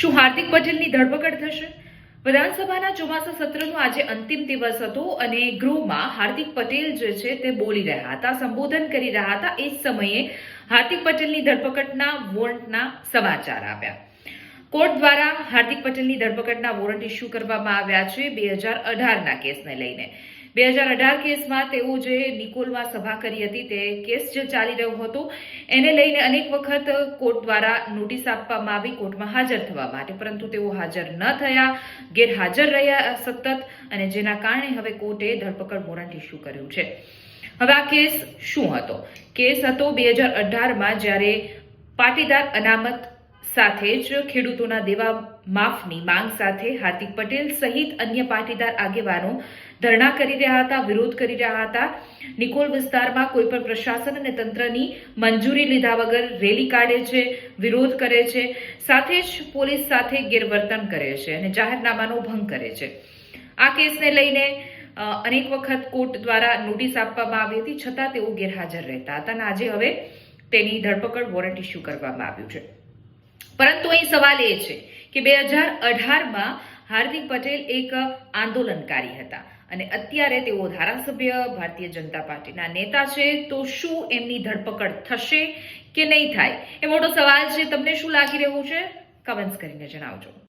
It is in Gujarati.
શું હાર્દિક પટેલની ધરપકડ થશે? વિધાનસભાના ચોમાસા સત્રનો આજે અંતિમ દિવસ હતો અને ગૃહમાં હાર્દિક પટેલ જે છે તે બોલી રહ્યા હતા, સંબોધન કરી રહ્યા હતા. એ જ સમયે હાર્દિક પટેલની ધરપકડના વોરંટના સમાચાર આવ્યા. કોર્ટ દ્વારા હાર્દિક પટેલની ધરપકડના વોરંટ ઇસ્યુ કરવામાં આવ્યા છે બે હજાર અઢારના કેસને લઈને. બે હજાર અઢાર કેસમાં તેઓ જે નિકોલમાં સભા કરી હતી, તે કેસ જે ચાલી રહ્યો હતો, એને લઈને અનેક વખત કોર્ટ દ્વારા નોટિસ આપવામાં આવી, કોર્ટમાં હાજર થવા માટે. પરંતુ તેઓ હાજર ન થયા, ગેરહાજર રહ્યા સતત, અને જેના કારણે હવે કોર્ટે ધરપકડ વોરંટ ઇસ્યુ કર્યું છે. હવે આ કેસ શું હતો? કેસ હતો બે હજાર અઢારમાં જ્યારે પાટીદાર અનામત સાથે જ ખેડૂતોના દેવા માફની માંગ સાથે હાર્દિક પટેલ સહિત અન્ય પાટીદાર આગેવાનો ધરણા કરી રહ્યા હતા, વિરોધ કરી રહ્યા હતા. નિકોલ વિસ્તારમાં કોઈ પણ પ્રશાસન અને તંત્રની મંજૂરી લીધા વગર રેલી કાઢે છે, વિરોધ કરે છે, સાથે જ પોલીસ સાથે ગેરવર્તન કરે છે અને જાહેરનામાનો ભંગ કરે છે. આ કેસને લઈને અનેક વખત કોર્ટ દ્વારા નોટિસ આપવામાં આવી હતી, છતાં તેઓ ગેરહાજર રહેતા હતા અને આજે હવે તેની ધરપકડ વોરંટ ઇસ્યુ કરવામાં આવ્યું છે. પરંતુ અહીં સવાલ એ છે કે બે હજાર અઢારમાં હાર્દિક પટેલ એક આંદોલનકારી હતા અને અત્યારે તેઓ ધારાસભ્ય, ભારતીય જનતા પાર્ટીના નેતા છે, તો શું એમની ધરપકડ થશે કે નહીં થાય? એ મોટો સવાલ છે. તમને શું લાગી રહ્યું છે? કમેન્ટ્સ કરીને જણાવજો.